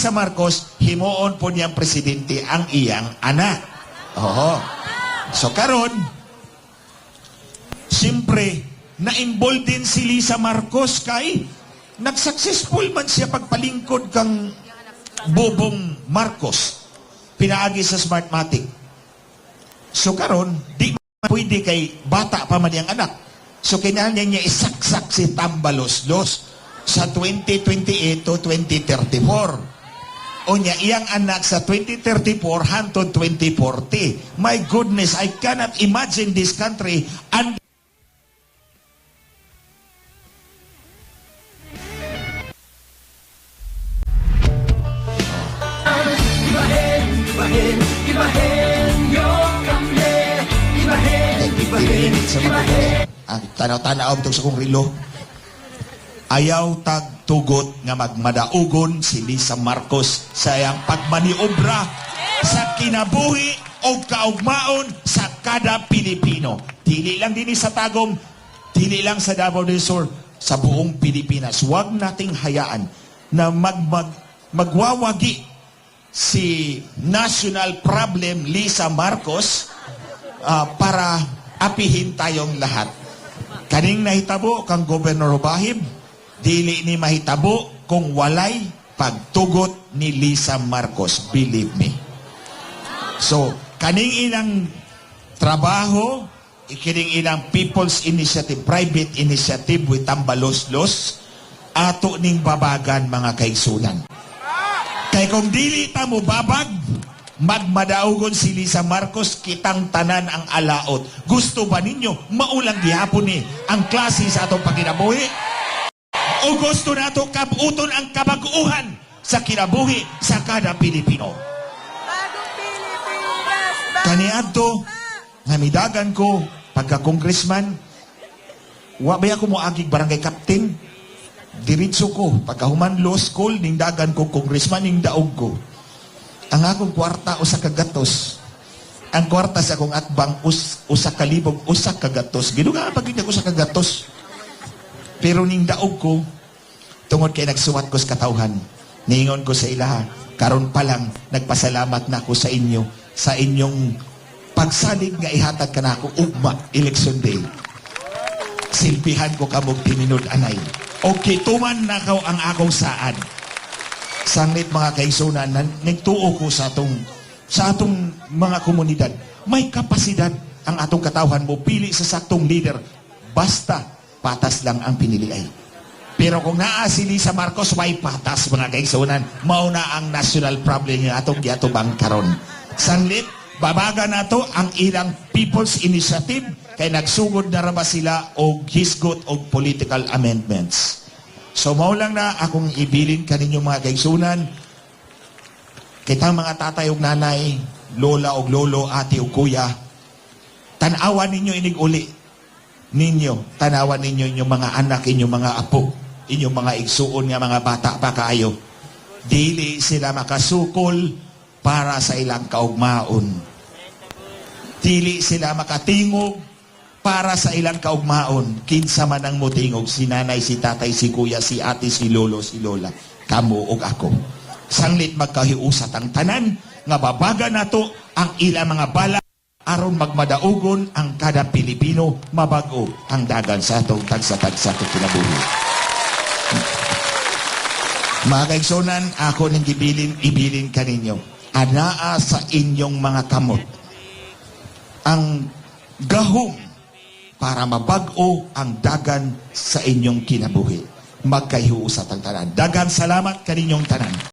sa Marcos, himuon po niyang presidente ang iyang anak. Oo. So karon, siyempre, na-involved din si Lisa Marcos kay nag-successful man siya pagpalingkod kang Bobong Marcos. Pinaagi sa Smartmatic. So karon, di pwede kay bata pa man yung anak. So kinahanglan niya isaksak si Tambalos-los sa 2028 to 2034. O niya, iyang anak sa 2034 hantod 2040. My goodness, I cannot imagine this country and Ibahin, ibahin, ibahin nyo kami Ibahin, ibahin, mga ah, tanaw-tanaw ito sa kong rilo. Ayaw tagtugot nga magmadaugon si Lisa Marcos sa iyang pagmaniobra sa kinabuhi o kaugmaon sa kada Pilipino. Dili lang din sa tagom, dili lang sa Davao del Sur, sa buong Pilipinas. Huwag nating hayaan na mag, mag, magwawagi si national problem Lisa Marcos ah, para apihin tayong lahat. Kaning nahitabo kang Governor Bahib, dili ni mahitabo kung walay pagtugot ni Lisa Marcos. Believe me. So, kaning ilang trabaho, ikining ilang People's Initiative, private initiative with Tambalos-los, ato ning babagan mga kaigsunan. Kay kung dili ta mo babag, magmadaugon si Lisa Marcos, kitang tanan ang alaot. Gusto ba ninyo maulang gihapon ni ang klase sa atong pagkinabuhi? O gusto nato kabuton ang kabaguuhan sa kinabuhi sa kada Pilipino? Kaniadto, nga midagan ko, pagka-congressman, wa ba ako mo agig barangay captain? Diritso ko, pagkahuman law school, ning dagan ko, congressman, ning daog ko. Ang akong kwarta, usa ka gatos. Ang kwarta sa akong atbang, us, usa ka libog, usa ka gatos. Ginuga pag hindi usa ka gatos. Pero ning daog ko, tungod kay nagsuwat ko sa katawhan, niingon ko sa ilaha, karon pa lang, nagpasalamat na ako sa inyo, sa inyong pagsalig nga ihatag ka na ako, ugma, election day. Silpihan ko kamog timinod anay. Okay, tuman na kaw ang akong saan. Sanglit mga kaisunan, nan- nagtuo ko sa atong sa atong mga komunidad. May kapasidad ang atong katawhan mo pili sa saktong leader. Basta patas lang ang pinili ay. Pero kung naa si Lisa Marcos, way patas mga kaigsunan. Mao na ang national problem nga atong giatubang karon. Sanglit, babaga nato ang ilang People's Initiative kay nagsugod na ra ba sila og hisgot og political amendments. So mao lang na akong ibilin kaninyong mga kaigsunan. Kitang mga tatay ug nanay, lola ug lolo, ate ug kuya, tanawan ninyo inig uli ninyo, tanawan ninyo inyong mga anak, inyong mga apo, inyong mga igsuon nga mga bata pa kaayo. Dili sila makasukol para sa ilang kaugmaon. Dili sila makatingog para sa ilang kaugmaon. Kinsa man ang mutingog, si nanay, si tatay, si kuya, si ate, si lolo, si lola, kamo ug ako. Sanglit magkahiusat ang tanan, nga babaga nato ang ilang mga bala aron magmadaugon ang kada Pilipino mabago ang dagan sa atong tagsa-tagsa sa kinabuhi. Mga kaigsonan, ako ning gibilin, ibilin kaninyo. Anaa sa inyong mga kamot ang gahom para mabago ang dagan sa inyong kinabuhi. Magkahiusat ang tanan. Dagan salamat kaninyong tanan.